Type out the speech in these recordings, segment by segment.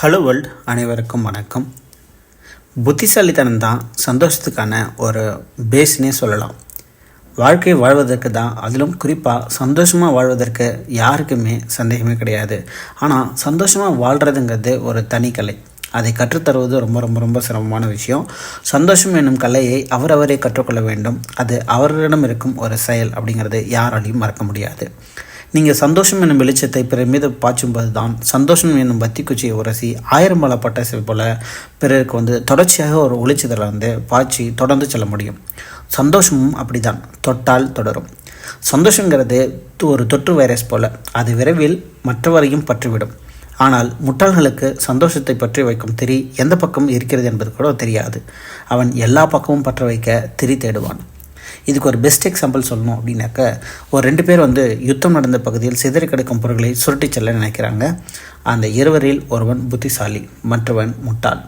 Hello world அனைவருக்கும் வணக்கம். புத்திசாலித்தனம் தான் சந்தோஷத்துக்கான ஒரு பேஸ்னே சொல்லலாம். வாழ்க்கை வாழ்வதற்கு தான் அதிலும் குறிப்பாக சந்தோஷமாக வாழ்வதற்கு யாருக்குமே சந்தேகமே கிடையாது. ஆனால் சந்தோஷமாக வாழ்கிறதுங்கிறது ஒரு தனி கலை. அதை கற்றுத்தருவது ரொம்ப ரொம்ப ரொம்ப சிரமமான விஷயம். சந்தோஷம் என்னும் கலையை அவரவரே கற்றுக்கொள்ள வேண்டும். அது அவர்களிடம் இருக்கும் ஒரு செயல் அப்படிங்கிறது யாராலையும் மறக்க முடியாது. நீங்கள் சந்தோஷம் என்னும் வெளிச்சத்தை பிறர் மீது பாய்ச்சும்போது தான் சந்தோஷம் என்னும் பத்தி குச்சியை உரசி ஆயிரம் பல பட்டாசு போல பிறருக்கு வந்து தொடர்ச்சியாக ஒரு ஒளிச்சதில் வந்து பாய்ச்சி தொடர்ந்து செல்ல முடியும். சந்தோஷமும் அப்படிதான் தொட்டால் தொடரும். சந்தோஷங்கிறது ஒரு தொற்று வைரஸ் போல. அது விரைவில் மற்றவரையும் பற்றிவிடும். ஆனால் முட்டாள்களுக்கு சந்தோஷத்தை பற்றி வைக்கும் திரி எந்த பக்கம் இருக்கிறது என்பது கூட தெரியாது. அவன் எல்லா பக்கமும் பற்ற வைக்க திரி தேடுவான். இதுக்கு ஒரு பெஸ்ட் எக்ஸாம்பிள் சொல்லணும் அப்படின்னாக்க ஒரு ரெண்டு பேர் வந்து யுத்தம் நடந்த பகுதியில் சிதறி கிடக்கும் பொருட்களை சுருட்டி செல்ல நினைக்கிறாங்க. அந்த இருவரில் ஒருவன் புத்திசாலி மற்றவன் முட்டாள்.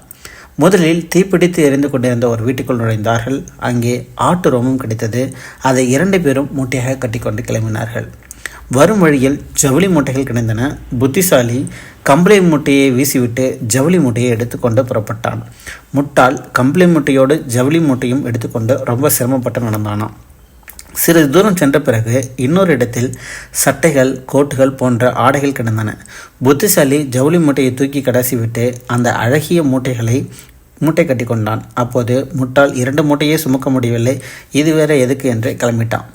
முதலில் தீப்பிடித்து எரிந்து கொண்டிருந்த ஒரு வீட்டுக்குள் நுழைந்தார்கள். அங்கே ஆட்டு ரோமம் கிடைத்தது. அதை இரண்டு பேரும் மூட்டையாக கட்டிக்கொண்டு கிளம்பினார்கள். வரும் வழியில் ஜவுளி மூட்டைகள் கிடைந்தன. புத்திசாலி கம்பளி மூட்டையை வீசிவிட்டு ஜவுளி மூட்டையை எடுத்துக்கொண்டு புறப்பட்டான். முட்டாள் கம்பளி மூட்டையோடு ஜவுளி மூட்டையும் எடுத்துக்கொண்டு ரொம்ப சிரமப்பட்டு நடந்தானாம். சிறிது தூரம் சென்ற பிறகு இன்னொரு இடத்தில் சட்டைகள் கோட்டுகள் போன்ற ஆடைகள் கிடந்தன. புத்திசாலி ஜவுளி மூட்டையை தூக்கி கடைசி விட்டு அந்த அழகிய மூட்டைகளை மூட்டை கட்டி கொண்டான் அப்போது முட்டாள் இரண்டு மூட்டையே சுமக்க முடியவில்லை. இது வேற எதுக்கு என்று கிளம்பிட்டான்.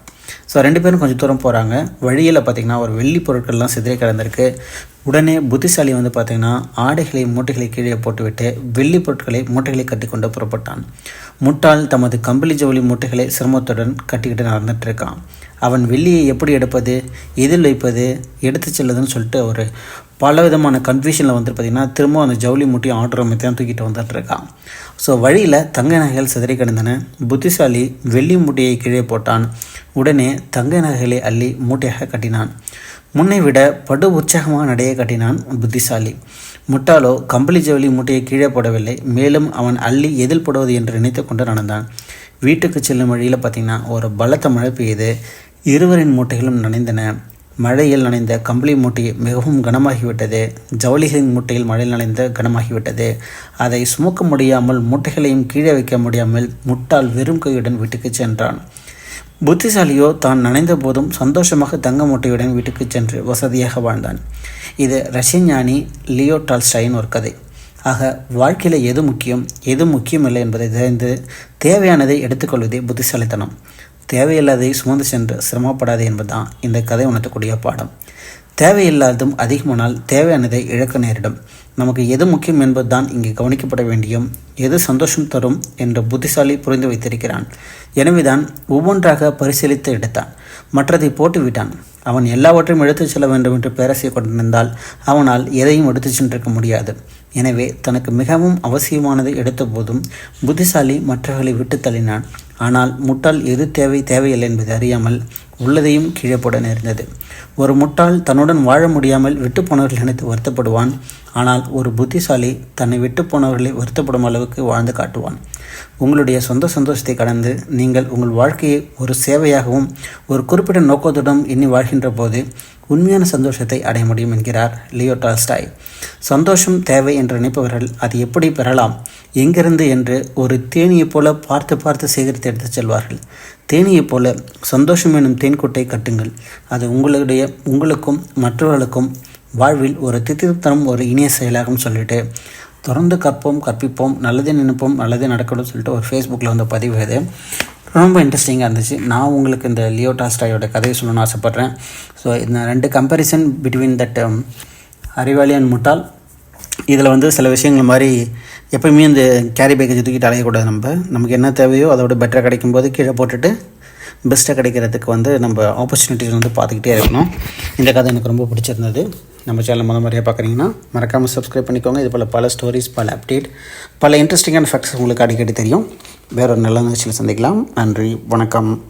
ஸோ ரெண்டு பேரும் கொஞ்சம் தூரம் போகிறாங்க வழியில் பார்த்திங்கன்னா ஒரு வெள்ளி பொருட்கள்லாம் சிதறி கிடந்திருக்கு. உடனே புத்திசாலி வந்து பார்த்திங்கன்னா ஆடைகளை மூட்டைகளை கீழே போட்டுவிட்டு வெள்ளி பொருட்களை மூட்டைகளை கட்டிக்கொண்டு புறப்பட்டான். முட்டாள் தமது கம்பளி ஜவுளி மூட்டைகளை சிரமத்துடன் கட்டிக்கிட்டு நடந்துட்டு இருக்கான் அவன் வெள்ளியை எப்படி எடுப்பது எதில் வைப்பது எடுத்து செல்லுதுன்னு சொல்லிட்டு ஒரு பல விதமான கன்ஃபியூஷனில் வந்துட்டு பார்த்திங்கன்னா திரும்ப அந்த ஜவுளி மூட்டையும் ஆர்டர் அமைத்து தான் தூக்கிட்டு வந்துட்டுருக்கான். ஸோ வழியில் தங்க நகைகள் சிதறி கிடந்தன. புத்திசாலி வெள்ளி மூட்டையை கீழே போட்டான். உடனே தங்க நகைகளை அள்ளி மூட்டையாக கட்டினான். முன்னை விட படு உற்சாகமாக நடைய கட்டினான் புத்திசாலி. முட்டாளோ கம்பளி ஜவுளி மூட்டையை கீழே போடவில்லை. மேலும் அவன் அள்ளி எதில் போடுவது என்று நினைத்து கொண்டு நடந்தான். வீட்டுக்கு செல்லும் வழியில் பார்த்திங்கன்னா ஒரு பலத்த மழை பெய்யுது இருவரின் மூட்டைகளும் நனைந்தன. மழையில் நனைந்த கம்பளி மூட்டை மிகவும் கனமாகிவிட்டது. ஜவுளிகளின் மூட்டையில் மழையில் நனைந்த கனமாகிவிட்டது. அதை சுமக்க முடியாமல் மூட்டைகளையும் கீழே வைக்க முடியாமல் முட்டால் வெறும் கையுடன் வீட்டுக்கு சென்றான். புத்திசாலியோ தான் நனைந்த போதும் சந்தோஷமாக தங்க மூட்டையுடன் வீட்டுக்கு சென்று வசதியாக வாழ்ந்தான். இது ரஷ்ய ஞானி லியோ டால்ஸ்டைன் ஒரு கதை. ஆக வாழ்க்கையில் எது முக்கியம் எது முக்கியமில்லை என்பதை தெரிந்து தேவையானதை எடுத்துக்கொள்வதே புத்திசாலித்தனம். தேவையில்லாதை சுமந்து சென்று சிரமப்படாது என்பதுதான் இந்த கதை உணர்த்தக்கூடிய பாடம். தேவையில்லாததும் அதிகமானால் தேவையானதை இழக்க நேரிடும். நமக்கு எது முக்கியம் என்பதுதான் இங்கே கவனிக்கப்பட வேண்டியும் எது சந்தோஷம் தரும் என்று புத்திசாலி புரிந்து வைத்திருக்கிறான். எனவேதான் ஒவ்வொன்றாக பரிசீலித்து எடுத்தான். மற்றதை போட்டுவிட்டான். அவன் எல்லாவற்றையும் எடுத்துச் செல்ல வேண்டும் என்று பேரசை கொண்டிருந்தால் அவனால் எதையும் எடுத்துச் சென்றிருக்க முடியாது. எனவே தனக்கு மிகவும் அவசியமானதை எடுத்த போதும் புத்திசாலி மற்றவர்களை விட்டு தள்ளினான். ஆனால் முட்டாள் எது தேவை தேவையில்லை என்பதை அறியாமல் உள்ளதையும் கீழே போட நேர்ந்தது. ஒரு முட்டாள் தன்னுடன் வாழ முடியாமல் விட்டுப்போனவர்கள் நினைத்து வருத்தப்படுவான். ஆனால் ஒரு புத்திசாலி தன்னை விட்டுப்போனவர்களை வருத்தப்படும் அளவுக்கு வாழ்ந்து காட்டுவான். உங்களுடைய சொந்த சந்தோஷத்தை கடந்து நீங்கள் உங்கள் வாழ்க்கையை ஒரு சேவையாகவும் ஒரு குறிப்பிட்ட நோக்கத்துடன் எண்ணி வாழ்கின்ற போது உண்மையான சந்தோஷத்தை அடைய முடியும் என்கிறார் லியோ டால்ஸ்டாய். சந்தோஷம் தேவை என்று நினைப்பவர்கள் அது எப்படி பெறலாம்? எங்கிருந்து என்று ஒரு தேனியைப் போல பார்த்து பார்த்து சேகரித்து எடுத்துச் செல்வார்கள். தேனியைப் போல சந்தோஷம் எனும் தேன்கொட்டை கட்டுங்கள். அது உங்களுடைய உங்களுக்கும் மற்றவர்களுக்கும் வாழ்வில் ஒரு தித்தித்தனம் ஒரு இனிய செயலாகும் சொல்லிட்டு தொடர்ந்து கற்போம் கற்பிப்போம் நல்லதே நினைப்போம் நல்லதே நடக்கணும்னு சொல்லிட்டு ஒரு ஃபேஸ்புக்கில் வந்து பதிவு இது. ரொம்ப இன்ட்ரெஸ்டிங்காக இருந்துச்சு. நான் உங்களுக்கு இந்த லியோ டாஸ்டாயோட கதையை சொல்லணும்னு ஆசைப்பட்றேன். ஸோ இந்த ரெண்டு கம்பேரிசன் பிட்வீன் தட் அறிவாளி அண்ட் முட்டாள் இதில் வந்து சில விஷயங்கள் மாதிரி எப்போயுமே இந்த கேரி பேக்கேஜ் தூக்கிட்டு அலையக்கூடாது நம்ம. நமக்கு என்ன தேவையோ அதோட பெட்டராக கிடைக்கும் போது கீழே போட்டுட்டு பெஸ்ட்டாக கிடைக்கிறதுக்கு வந்து நம்ம ஆப்பர்ச்சுனிட்டிஸ் வந்து பார்த்துக்கிட்டே இருக்கணும். இந்த கதை எனக்கு ரொம்ப பிடிச்சிருந்தது. நம்ம சேனல் முதல் மாதிரியாக பார்க்குறீங்கன்னா மறக்காமல் சப்ஸ்கிரைப் பண்ணிக்கோங்க. இது போல் பல ஸ்டோரிஸ் பல அப்டேட் பல இன்ட்ரெஸ்டிங்கான ஃபேக்ட்ஸ் உங்களுக்கு அடிக்கடி தெரியும். வேற ஒரு நல்ல நிகழ்ச்சியில் சந்திக்கலாம். நன்றி வணக்கம்.